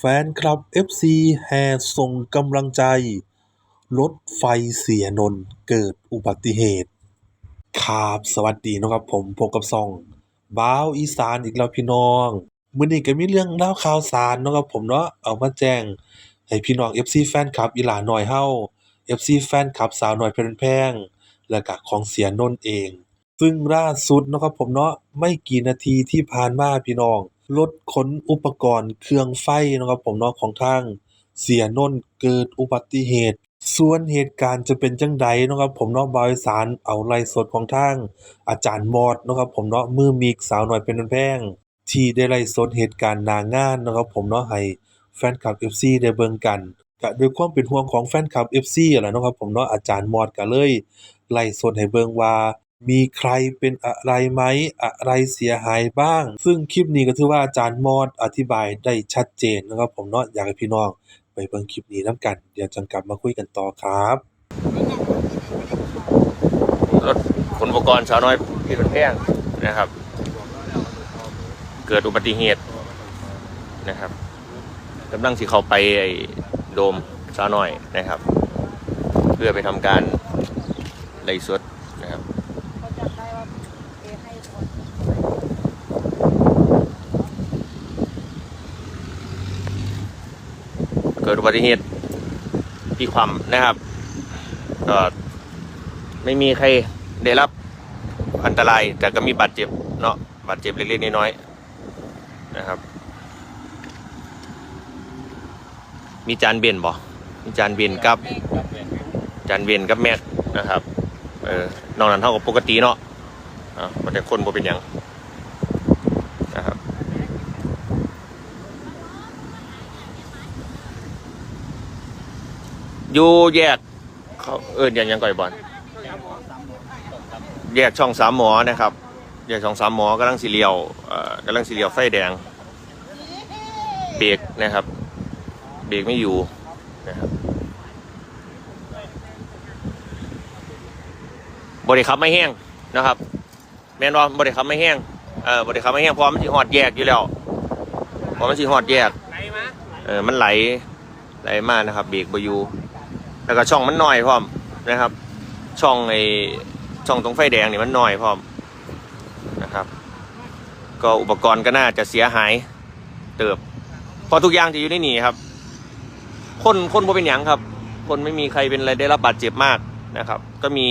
แฟนคลับ FC แห่ส่งกำลังใจ รถไฟเสียนนท์เกิดอุบัติเหตุครับสวัสดีนะครับผมพบกับช่องบ้าวอีสานอีกแล้วพี่น้องมื้อนี้ก็มีเรื่องราข่าวสารนะครับผมเนาะเอามาแจ้ง ให้พี่น้อง FC แฟนคลับอีหลาหน้อยเฮา FC แฟนคลับสาวหน้อยเพนแพง และก็ของเสียนนท์เอง ซึ่งล่าสุดนะครับผมเนาะไม่กี่นาทีที่ผ่านมาพี่น้อง รถขนอุปกรณ์เครื่องไฟเนาะครับผมเนาะ ของทางเสียนนท์ เกิดอุบัติเหตุ ส่วนเหตุการณ์จะเป็นจังใดเนาะครับผมเนาะบาวอีสานเอาไลฟ์สดของทางอาจารย์มอดเนาะครับผมเนาะ มือมิกสาวน้อยเพชรบ้านแพง ที่ได้ไลฟ์สดเหตุการณ์หน้างานเนาะครับผมเนาะ ให้แฟนคลับ FC ได้เบิ่งกันก็ด้วยความเป็นห่วงของแฟนคลับ FC อะล่ะเนาะครับผมเนาะ อาจารย์มอดก็เลยไลฟ์สดให้เบิ่งว่า มีใครเป็นอะไรไหม อะไรเสียหายบ้าง ซึ่งคลิปนี้ก็ถือว่าอาจารย์มอดอธิบายได้ชัดเจนนะครับผมเนาะอยากให้พี่น้องไปเบิ่งคลิปนี้นํกัน เดี๋ยวจังกลับมาคุยกันต่อครับรถขนอุปกรณ์สาวน้อยพชรบ้านแพงนะครับ เกิดอุบัติเหตุนะครับกำลังสิเข้าไปไอ้โดมสาวน้อยนะครับ เพื่อไปทำการไล่สดนะครับ เขาจำได้ว่าเอให้คน เกิดอุบัติเหตุที่ความนะครับก็ไม่มีใครได้รับอันตราย แต่ก็มีบาดเจ็บเนาะบาดเจ็บเล็กๆน้อยๆนะครับ มีจานเบียนบ่มีจานเบียนกับจานเบียนกับแม็กนะครับเออนอกนั้นเท่ากับปกติเนาะอ่าแต่คนบ่เป็นหยังนะครับ อยู่แยกเขาเอิญยังยังก่อยบอลแยกช่องสามหมอนะครับแยกช่องสามหมอกำลังสีเลียวเอ่อกำลังสีเลียวไฟแดง เบรกนะครับ เบรกไม่อยู่นะครับบริขับไม่แห้งนะครับ แม่นว่าบริขับไม่แห้งเออบริขับไม่แห้งเพราะมันสีหอดแยกอยู่แล้วเพราะมันสีหอดแยกเออมันไหลไหลมากนะครับเบรกบอยู่ แล้วก็ช่องมันน้อยพร้อมนะครับ ช่องไอช่องตรงไฟแดงนี่มันน้อยพร้อมนะครับ ก็อุปกรณ์ก็น่าจะเสียหายเติบเพอทุกอย่างจะอยู่ในนี่ครับ คนคนบ่เป็นหยังครับ คนไม่มีใครเป็นอะไรได้รับบาดเจ็บมากนะครับ ก็มี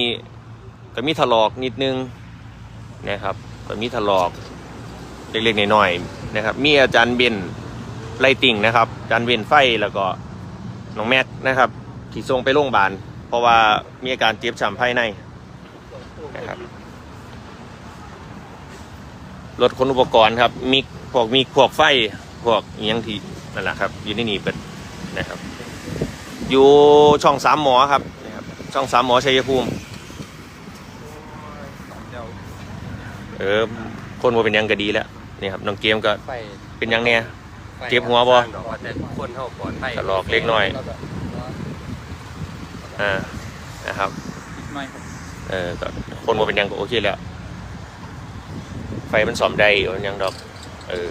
ก็มีถลอกนิดนึงนะครับก็มีถลอกเล็กๆน้อยๆนะครับ มีอาจารย์เบนไลติ่งนะครับ อาจารย์เบนไฟแล้วก็น้องแม็กนะครับ ที่ส่งไปโรงพยาบาล เพราะว่ามีอาการเจ็บช้ำภายในนะครับรถขนอุปกรณ์ครับ มีพวกมีพวกไฟพวกอิหยังที่นั่นแหละครับอยู่ในนี่เป็นนะครับ อยู่ช่องสามหมอครับนะครับ ช่องสามหมอชัยภูมิเออคนว่าเป็นยังก็ดีแล้วนี่ครับน้องเกมก็เป็นยังเนี่ยเจ็บหัวบ่คนเท่าปลอดภัยถลอกเล็กน้อย อ่านะครับไม่ครับเออก็คนว่าเป็นหยังก็โอเคแล้ว ไฟมันสอมได้อยู่มันยังดอก เออ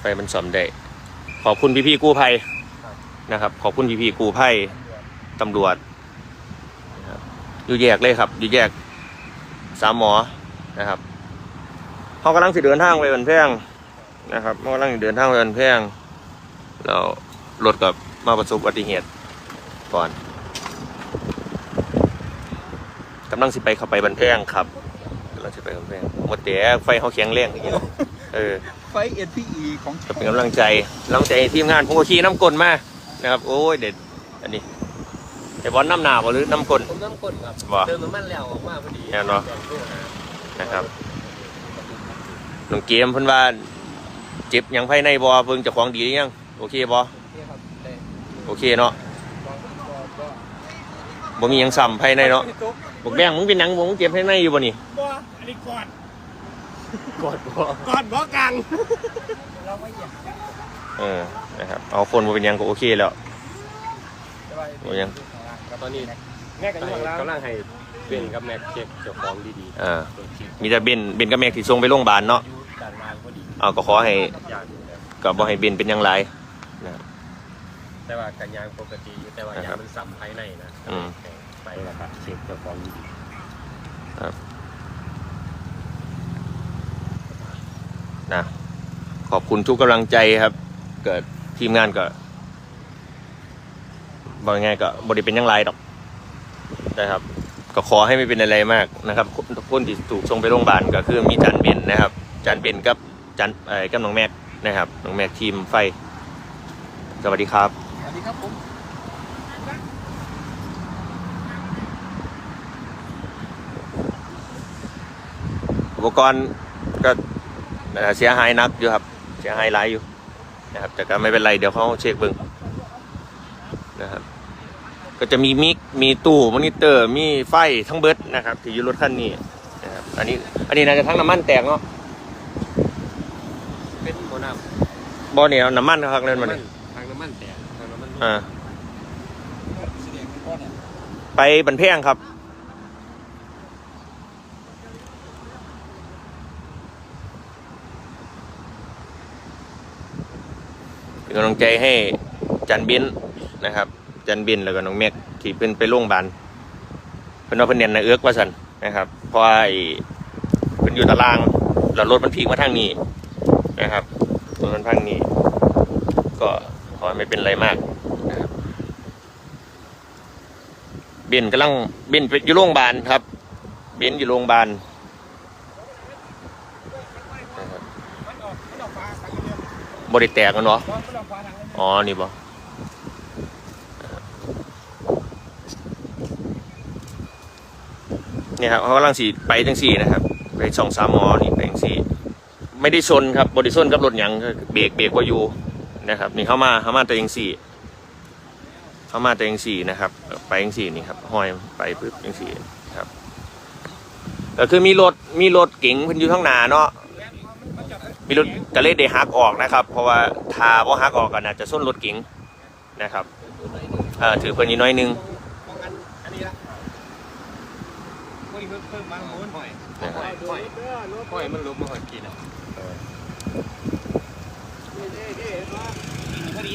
ไฟมันสอมได้ ขอบคุณพี่พี่ๆกู้ภัยนะครับ ขอบคุณพี่พี่ๆกู้ภัยตำรวจนะครับอยู่แยกเลยครับ อยู่แยกสามหมอนะครับเขากำลังสิเดินทางไปบันแพงนะครับเขากำลังสิเดินทางไปบันแพงแล้วรถกับ มาประสบอุบัติเหตุก่อนกำลังสิไปเข้าไปบันแพงครับกำลังสิไปบันแพงหมดแต่ไฟเขาแข็งแรงอย่างเงี้ยเออไฟ SPE ของก็เป็นกำลังใจกำลังใจให้ทีมงานผมก็ขี่น้ำกลมานะครับ โอ้ยเด็ดอันนี้ไอ้บอลน้ำหนาวบ่หรือน้ำกลผมน้ำก้นครับบ่เติมน้ำมันแล้วออกมาพอดีแน่เนาะนะครับน้องเกมเพิ่นว่าเจ็บหยังภายในบ่เบิ่งเจ้าของดีหรือยัง โอเคบ่นี่ครับได้ โอเคเนาะบ่มีหยังซ้ำภายในเนาะบอกแบงมึงเป็นหยังบ่มึงเจ็บภายในอยู่บ่นี่บ่อันนี้ก่อนกอดบ่ก่อนบ่กลางเออนะครับเอาคนบ่เป็นหยังก็โอเคแล้วบ่ยัง ตอนนี้แม่กันอยู่ข้างล่างกำลังให้เป็นกับแม็กเช็คเจ้าของดีอ่าๆตัวจริงมีแต่เบนเบนกับแม็กที่ส่งไปโรงพยาบาลเนาะอการงานพอดีเอาก็ขอให้อย่างหนึ่งนะก็บ่ให้เบนเป็นหยังไร แต่ว่าการยางปกติอยู่แต่ว่านะยาครังบมันซ้ำภายในนะอืม ไปแล้วครับเช็คเจ้าของดีนะขอบคุณทุกกำลังใจครับ เกิดทีมงานก็บอกยังไงก็บริเป็นหยังไรดอกนะครับ ก็ขอให้ไม่เป็นอะไรมากนะครับคนคนที่ถูกส่งไปโรงพยาบาลก็คือมีจันเบนนะครับ จันเบนกับจันเอ่อกับน้องแม็กนะครับน้องแม็กทีมไฟ สวัสดีครับสวัส ดีครับผมอุปกรณ์ก็เอ่อเสียหายหนักอยู่ครับ เสียหายหลายอยู่นะครับ แต่ก็ไม่เป็นไรเดี๋ยวเขาเช็คเบิ้งนะครับ ก็จะมีมิกมีตู้มอนิเตอร์ มีไฟทั้งเบิดนะครับที่อยู่รถคันนี้นะครับ อันนี้ อันนี้น่าจะทั้งน้ำมันแตกเนาะ เป็นโมน้บ่เนี่ยน้ำมันครับำเล่นมาเนี่ยทางน้ำมันแตก ทางน้ำมันอ่าไปบันเพียงครับเป็นกำลังใจให้จันบินนะครับ จันบินแล้วก็น้องเมฆที่เป็นไปโรงพยาบาลเพิ่นว่าเพิ่นเนียนในะเอื้อกว่าสันนะครับเพราะว่าไอ้เพิ่นอยู่ตารางแล้วรถมันพีกมาทางนี้นะครับรถมันทางนี้ ก็ ขอให้ไม่เป็นไรมากนะครับเบนกำลังเบนอยู่โรงพยาบาลครับเบนอยู่โรงพยาบาลนะครับมันออกมันออกฟ้าทางเดียวบริแตกกันเนาะมันออกฟ้าทางเดียวอ๋อ นี่บ่เนี่ยครับเขากำลังสีไปจังสี่นะครับ ไปสองสามหมอนี่ไปจังสี่ ไม่ได้ชนครับบริชนกับรถหยังก็เบรกเบรกว่าอยู่ นะครับนี่เข้ามาเข้ามาตัวเองสี่เข้ามาตัวเองสี่นะครับ ไปจังสี่นี่ครับห้อยไปปึ๊บจังสี่ครับก็คือมีรถมีรถเก๋งเพิ่นอยู่ข้างหน้าเนาะมีรถกระเลดได้ฮักออกนะครับ เพราะว่าทาว่าฮักออกกันอาจะส้นรถเก๋งนะครับเอ่อถือเพิ่นนิดน้อยนึงป้องกันอันนี้ละพวกนี้เพิ่มเพิ่มมาหมุนห้อยนะครับ ห้อยห้อยห้อย มันล้มมาหอยกินอะพอดี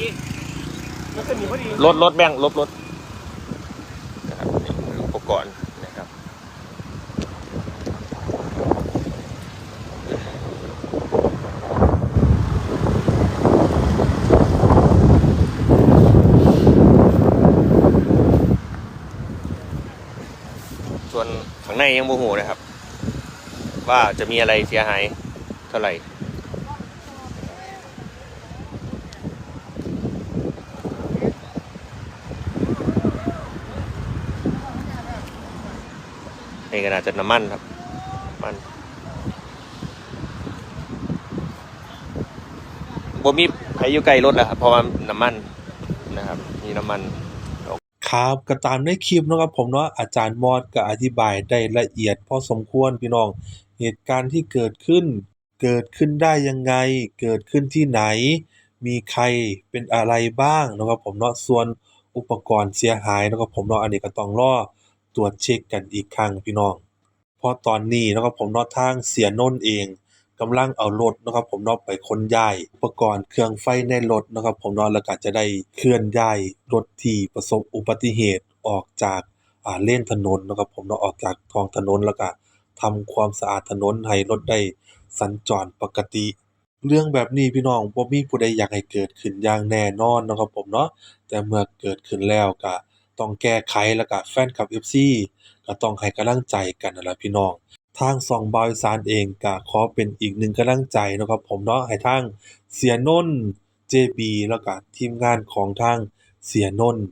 มันขึ้นอยู่พอดีรถรถแบ่งลบรถนะครับนี่คืออุปกรณ์นะครับส่วนข้างในยังโมโหนะครับ ว่าจะมีอะไรเสียหายเท่าไหร่ นี่ก็น่าจะน้ำมันครับมันบ่มีใครอยู่ใกลรถแล้วครับเพราะว่าน้ำมันนะครับ มีน้ำมันครับก็ตามในคลิปนะครับผมเนาะอาจารย์มอดก็อธิบายได้ละเอียดพอสมควรพี่น้อง เหตุการณ์ที่เกิดขึ้น เกิดขึ้นได้ยังไง เกิดขึ้นที่ไหน มีใครเป็นอะไรบ้างนะครับผมเนาะส่วนอุปกรณ์เสียหายนะครับผมเนาะอันนี้ก็ต้องรอ ตรวจเช็กกันอีกครั้งพี่น้อง เพราะตอนนี้นะครับผมเนาะทางเสียโนนเองกำลังเอารถนะครับผมเนาะไปขนย้ายอุปกรณ์เครื่องไฟในรถนะครับผมเนาะแล้วก็จะได้เคลื่อนย้ายรถที่ประสบอุบัติเหตุออกจากอ่าเลนถนนนะครับผมเนาะออกจากท้องถนนแล้วก็ทำความสะอาดถนนให้รถได้สัญจรปกติ เรื่องแบบนี้พี่น้องบ่มีผู้ใดอยากให้เกิดขึ้นอย่างแน่นอนนะครับผมเนาะแต่เมื่อเกิดขึ้นแล้วก็ ต้องแก้ไขแล้วก็แฟนคลับ FC ก็ต้องให้กำลังใจกันนั่นล่ะพี่น้องทางสองบาวอีสานเองก็ขอเป็นอีกหนึ่งกำลังใจนะครับผมเนาะให้ทางเสียนนท์ JB แล้วก็ทีมงานของทางเสียนนท์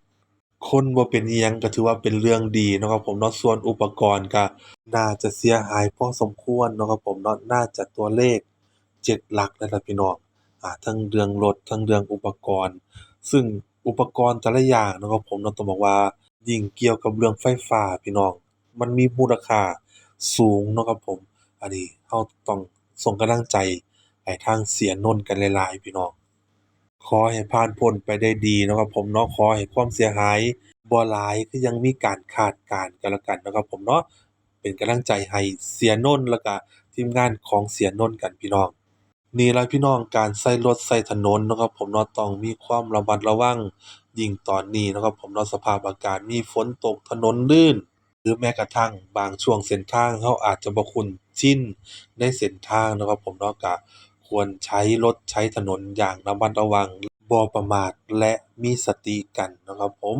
คนบ่เป็นอิหยังก็ถือว่าเป็นเรื่องดีนะครับผมเนาะส่วนอุปกรณ์ก็น่าจะเสียหายพอสมควรนะครับผมเนาะน่าจะตัวเลข7หลักนั่นล่ะพี่น้องอ่าทั้งเรื่องรถทั้งเรื่องอุปกรณ์ ซึ่ง อุปกรณ์แต่ละอย่างนะครับผมเนาะ ต้องบอกว่ายิ่งเกี่ยวกับเรื่องไฟฟ้าพี่น้อง มันมีมูลค่าสูงเนาะครับผม อันนี้เราต้องส่งกำลังใจให้ทางเสียนนท์กันหลายๆ พี่น้อง ขอให้ผ่านพ้นไปได้ดีเนาะครับผมเนาะ ขอให้ความเสียหายบ่หลายคือยังมีการคาดการณ์กันแล้วกันนะครับผมเนาะ เป็นกำลังใจให้เสียนนท์แล้วก็ทีมงานของเสียนนท์กันพี่น้อง นี่ล่ะพี่น้องการใช้รถใช้ถนนเนาะครับผมเนาะต้องมีความระมัดระวัง ยิ่งตอนนี้เนาะครับผมเนาะสภาพอากาศมีฝนตกถนนลื่น หรือแม้กระทั่งบางช่วงเส้นทางเราอาจจะบ่คุ้นชินในเส้นทางเนาะครับผมเนาะก็ควรใช้รถใช้ถนนอย่างระมัดระวัง บ่ประมาทและมีสติกันเนาะครับผม